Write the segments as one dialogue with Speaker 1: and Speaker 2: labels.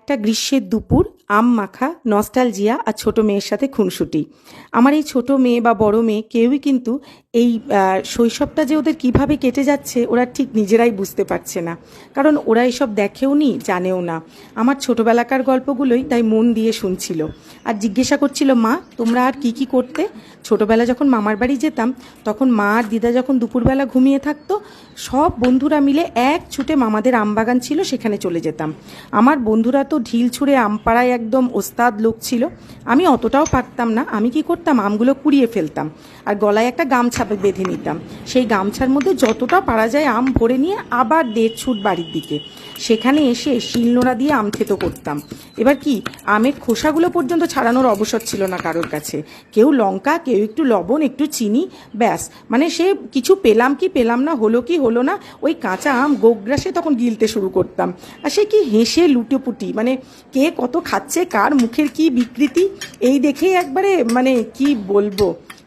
Speaker 1: একটা গ্রীষ্মের দুপুর আম মাখা নস্টালজিয়া আর ছোট মেয়ের সাথে খুনসুটি। আমার এই ছোট মেয়ে বা বড় মেয়ে কেউই কিন্তু এই শৈশবটা যে ওদের কীভাবে কেটে যাচ্ছে ওরা ঠিক নিজেরাই বুঝতে পারছে না। কারণ ওরা এসব দেখেও নি, জানেও না। আমার ছোটবেলাকার গল্পগুলোই তাই মন দিয়ে শুনছিল। আর জিজ্ঞাসা করছিল, মা, তোমরা আর কি কি করতে? ছোটবেলা যখন মামার বাড়ি যেতাম, তখন মা আর দিদা যখন দুপুরবেলা ঘুমিয়ে থাকতো, সব বন্ধুরা মিলে এক ছুটে মামাদের আমবাগান ছিল, সেখানে চলে যেতাম। আমার বন্ধুরা তো ঢিল ছুঁড়ে আম পাড়ায় একদম ওস্তাদ লোক ছিল, আমি অতটাও পারতাম না। আমি কি করতাম? আমগুলো কুড়িয়ে ফেলতাম আর গলায় একটা গামছা বেঁধে নিতাম। সেই গামছার মধ্যে যতটা পারা যায় আম ভরে নিয়ে আবার দেড় ছুট বাড়ির দিকে। সেখানে এসে শিলনোড়া দিয়ে আম থেতো করতাম। এবার কি, আমের খোসাগুলো পর্যন্ত ছাড়ানোর অবসর ছিল না কারোর কাছে। কেউ লঙ্কা, কেউ একটু লবণ, একটু চিনি, ব্যাস। মানে সে কিছু পেলাম কি পেলাম না, হলো কি হলো না, ওই কাঁচা আম গোগ্রাসে তখন গিলতে শুরু করতাম। আর সে কি হেসে লুটোপুটি মানে কে কত খাচ্ছে, কার মুখের কি বিকৃতি, এই দেখেই একবারে মানে কি বলব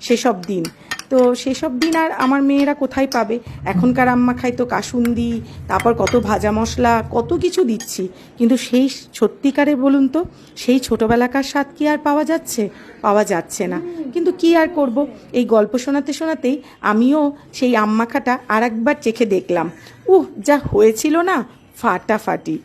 Speaker 1: সেসব দিন। তো সেসব দিন আর আমার মেয়েরা কোথায় পাবে? এখনকার আম্মা খায় তো কাসুন্দি, তারপর কত ভাজা মশলা, কত কিছু দিচ্ছি। কিন্তু সেই সত্যিকারে বলুন তো, সেই ছোটবেলাকার স্বাদ কি আর পাওয়া যাচ্ছে? পাওয়া যাচ্ছে না। কিন্তু কি আর করব? এই গল্প শোনাতে শোনাতেই আমিও সেই আম্মাখাটা আর একবার চেখে দেখলাম। উহ, যা হয়েছিল না, ফাটাফাটি।